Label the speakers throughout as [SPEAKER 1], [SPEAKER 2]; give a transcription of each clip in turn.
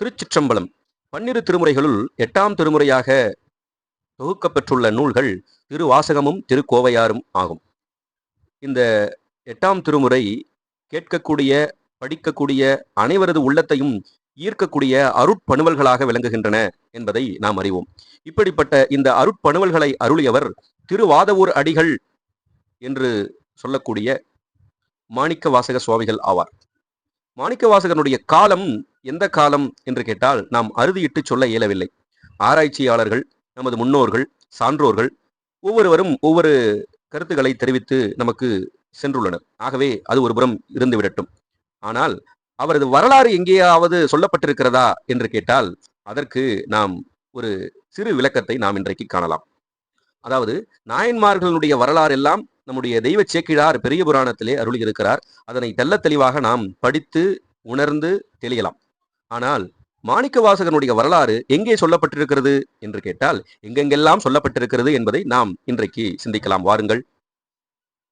[SPEAKER 1] திருச்சிற்றம்பலம் பன்னிரு திருமுறைகளுள் எட்டாம் திருமுறையாக தொகுக்கப்பெற்றுள்ள நூல்கள் திருவாசகமும் திருக்கோவையாரும் ஆகும். இந்த எட்டாம் திருமுறை கேட்கக்கூடிய படிக்கக்கூடிய அனைவரது உள்ளத்தையும் ஈர்க்கக்கூடிய அருட்பணுவல்களாக விளங்குகின்றன என்பதை நாம் அறிவோம். இப்படிப்பட்ட இந்த அருட்பணுவல்களை அருளியவர் திருவாதவூர் அடிகள் என்று சொல்லக்கூடிய மாணிக்க வாசக சுவாமிகள் ஆவார். மாணிக்க வாசகனுடைய காலம் எந்த காலம் என்று கேட்டால் நாம் அறுதியிட்டு சொல்ல இயலவில்லை. ஆராய்ச்சியாளர்கள் நமது முன்னோர்கள் சான்றோர்கள் ஒவ்வொருவரும் ஒவ்வொரு கருத்துக்களை தெரிவித்து நமக்கு சென்றுள்ளனர். ஆகவே அது ஒரு புறம் இருந்து விடட்டும் ஆனால் அவரது வரலாறு எங்கேயாவது சொல்லப்பட்டிருக்கிறதா என்று கேட்டால் அதற்கு நாம் ஒரு சிறு விளக்கத்தை நாம் இன்றைக்கு காணலாம். அதாவது நாயன்மார்களுடைய வரலாறு எல்லாம் நம்முடைய தெய்வ சேக்கிழார் பெரிய புராணத்திலே அருளியிருக்கிறார். அதனை தெள்ள தெளிவாக நாம் படித்து உணர்ந்து தெளியலாம். ஆனால் மாணிக்க வாசகனுடைய வரலாறு எங்கே சொல்லப்பட்டிருக்கிறது என்று கேட்டால் எங்கெங்கெல்லாம் சொல்லப்பட்டிருக்கிறது என்பதை நாம் இன்றைக்கு சிந்திக்கலாம். வாருங்கள்.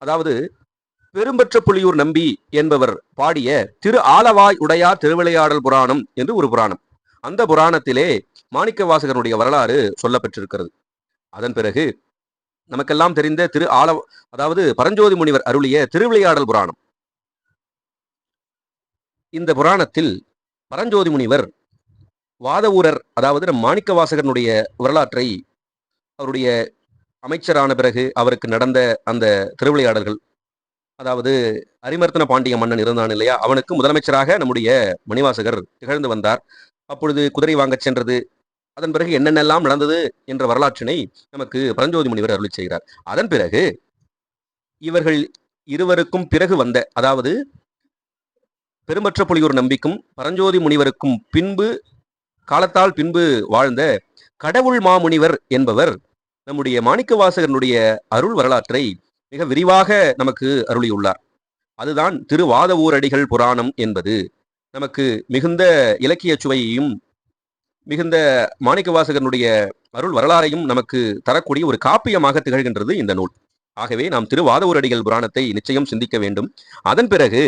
[SPEAKER 1] அதாவது பெரும்பற்ற புலியூர் நம்பி என்பவர் பாடிய திரு ஆலவாய் உடையார் திருவிளையாடல் புராணம் என்று ஒரு புராணம். அந்த புராணத்திலே மாணிக்க வாசகனுடைய வரலாறு சொல்லப்பட்டிருக்கிறது. அதன் பிறகு நமக்கெல்லாம் தெரிந்த திரு ஆல அதாவது பரஞ்சோதி முனிவர் அருளிய திருவிளையாடல் புராணம். இந்த புராணத்தில் பரஞ்சோதி முனிவர் வாதவூரர் அதாவது நம் மாணிக்க வாசகனுடைய வரலாற்றை அவருடைய அமைச்சரான பிறகு அவருக்கு நடந்த அந்த திருவிளையாடல்கள் அதாவது அரிமர்த்தன பாண்டிய மன்னன் இருந்தான் இல்லையா அவனுக்கு முதலமைச்சராக நம்முடைய மணிவாசகர் திகழ்ந்து வந்தார். அப்பொழுது குதிரை வாங்கச் சென்றது அதன் பிறகு என்னென்னலாம் நடந்தது என்ற வரலாற்றினை நமக்கு பரஞ்சோதி முனிவர் அருளி செய்கிறார். அதன் பிறகு இவர்கள் இருவருக்கும் பிறகு வந்த அதாவது பெருமற்ற புலியூர் நம்பிக்கும் பரஞ்சோதி முனிவருக்கும் பின்பு காலத்தால் பின்பு வாழ்ந்த கடவுள் மாமுனிவர் என்பவர் நம்முடைய மாணிக்க வாசகனுடைய அருள் வரலாற்றை மிக விரிவாக நமக்கு அருளியுள்ளார். அதுதான் திருவாத ஊரடிகள் புராணம் என்பது. நமக்கு மிகுந்த இலக்கிய சுவையையும் மிகுந்த மாணிக்க வாசகனுடைய அருள் வரலாறையும் நமக்கு தரக்கூடிய ஒரு காப்பியமாக திகழ்கின்றது இந்த நூல். ஆகவே நாம் திருவாதவூரடிகள் புராணத்தை நிச்சயம் சிந்திக்க வேண்டும். அதன் பிறகு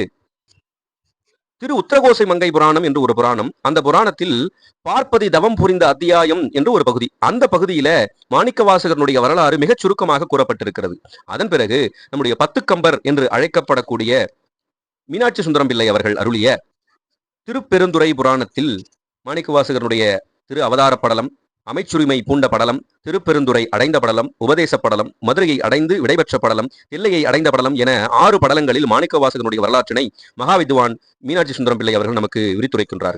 [SPEAKER 1] திரு உத்தரகோசை மங்கை புராணம் என்று ஒரு புராணம். அந்த புராணத்தில் பார்ப்பதி தவம் புரிந்த அத்தியாயம் என்று ஒரு பகுதி. அந்த பகுதியில மாணிக்கவாசகனுடைய வரலாறு மிகச் சுருக்கமாக கூறப்பட்டிருக்கிறது. அதன் பிறகு நம்முடைய பத்துக்கம்பர் என்று அழைக்கப்படக்கூடிய மீனாட்சி சுந்தரம் பிள்ளை அவர்கள் அருளிய திருப்பெருந்துறை புராணத்தில் மாணிக்கவாசகனுடைய திரு அவதார படலம் அமைச்சுரிமை பூண்ட படலம் திருப்பெருந்துறை அடைந்த படலம் உபதேச படலம் மதுரையை அடைந்து விடைபெற்ற படலம் தில்லையை அடைந்த படலம் என ஆறு படலங்களில் மாணிக்க வாசகனுடைய வரலாற்றினை மகாவித்வான் மீனாட்சி சுந்தரம் பிள்ளை அவர்கள் நமக்கு விரித்துரைக்கின்றார்கள்.